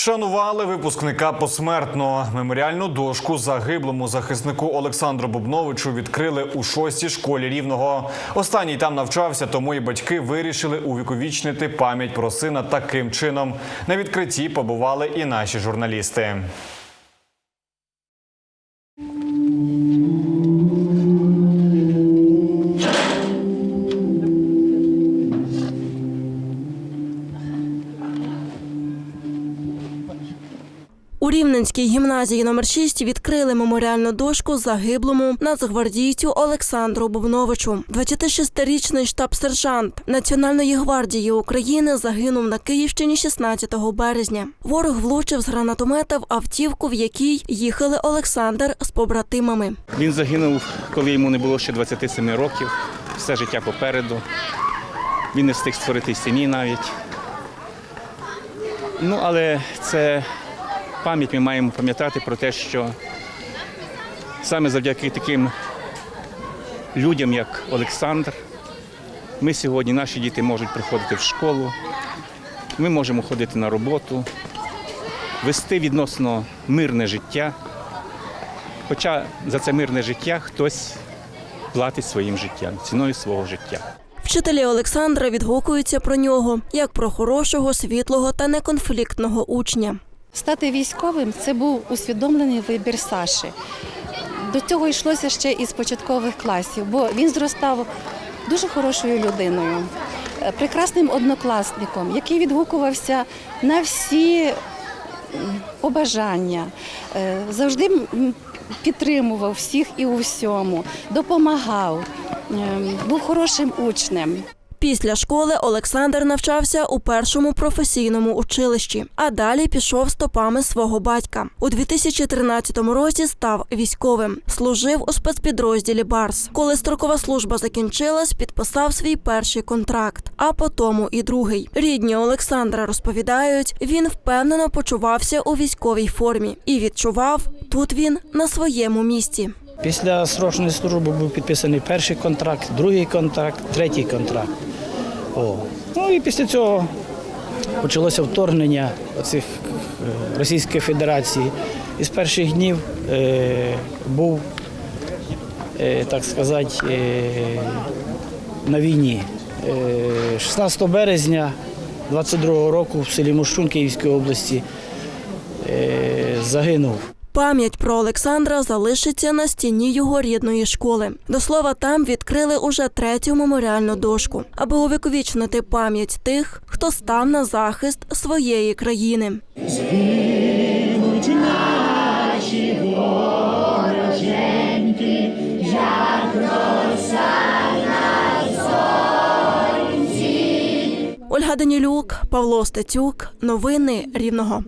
Вшанували випускника посмертно. Меморіальну дошку загиблому захиснику Олександру Бубновичу відкрили у шостій школі рівного. Останній там навчався, тому і батьки вирішили увіковічнити пам'ять про сина таким чином. На відкритті побували і наші журналісти. У Рівненській гімназії номер 6 відкрили меморіальну дошку загиблому нацгвардійцю Олександру Бубновичу. 26-річний штаб-сержант Національної гвардії України загинув на Київщині 16 березня. Ворог влучив з гранатомета в автівку, в якій їхали Олександр з побратимами. Він загинув, коли йому не було ще 27 років, все життя попереду. Він не встиг створити сім'ї навіть. Ну, але це пам'ять ми маємо пам'ятати про те, що саме завдяки таким людям, як Олександр, ми сьогодні, наші діти можуть приходити в школу, ми можемо ходити на роботу, вести відносно мирне життя. Хоча за це мирне життя хтось платить своїм життям, ціною свого життя. Вчителі Олександра відгукуються про нього як про хорошого, світлого та неконфліктного учня. Стати військовим це був усвідомлений вибір Саші. До цього йшлося ще із початкових класів, бо він зростав дуже хорошою людиною, е, прекрасним однокласником, який відгукувався на всі побажання, е, завжди підтримував всіх і у всьому, допомагав, е, був хорошим учнем. Після школи Олександр навчався у першому професійному училищі, а далі пішов стопами свого батька. У 2013 році став військовим, служив у спецпідрозділі Барс. Коли строкова служба закінчилась, підписав свій перший контракт, а потім і другий. Рідні Олександра розповідають, він впевнено почувався у військовій формі і відчував тут він на своєму місці. Після срочної служби був підписаний перший контракт, другий контракт, третій контракт. О. Ну і після цього почалося вторгнення оцих е, Російської Федерації. І з перших днів е, був, е, так сказати, е, на війні. Е, 16 березня 22 року в селі Мощун Київської області е, загинув. Пам'ять про Олександра залишиться на стіні його рідної школи. До слова, там відкрили уже третю меморіальну дошку, аби увіковічнити пам'ять тих, хто став на захист своєї країни. Ольга Данілюк, Павло Стецюк. Новини Рівного.